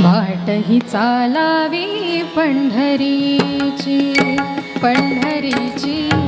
वाटही चालावी पंढरीची पंढरीची.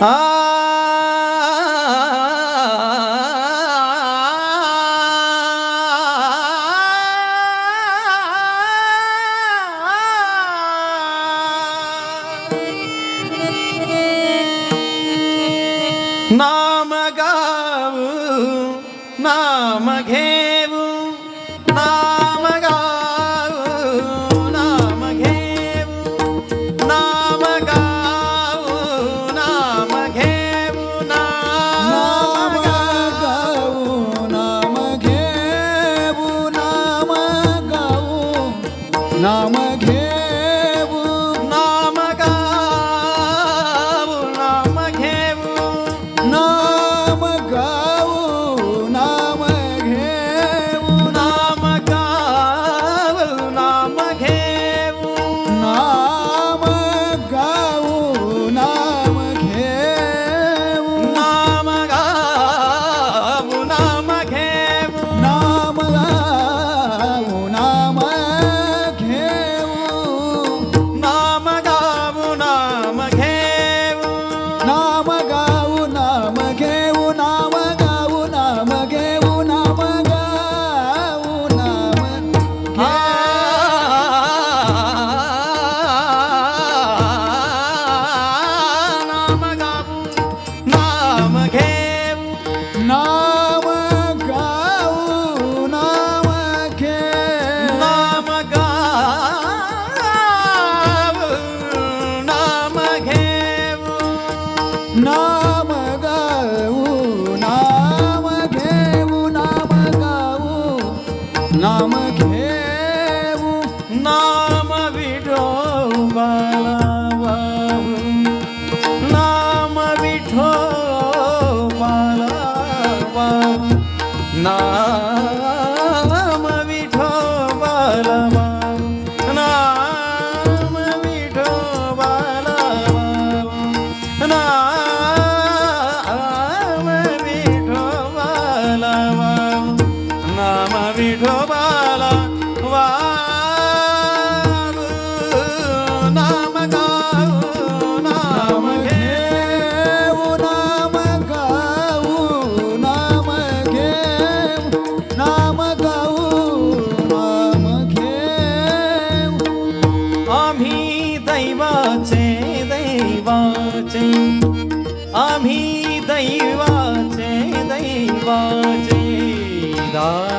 ఆ నామగావు నామఘేవు વાજે દા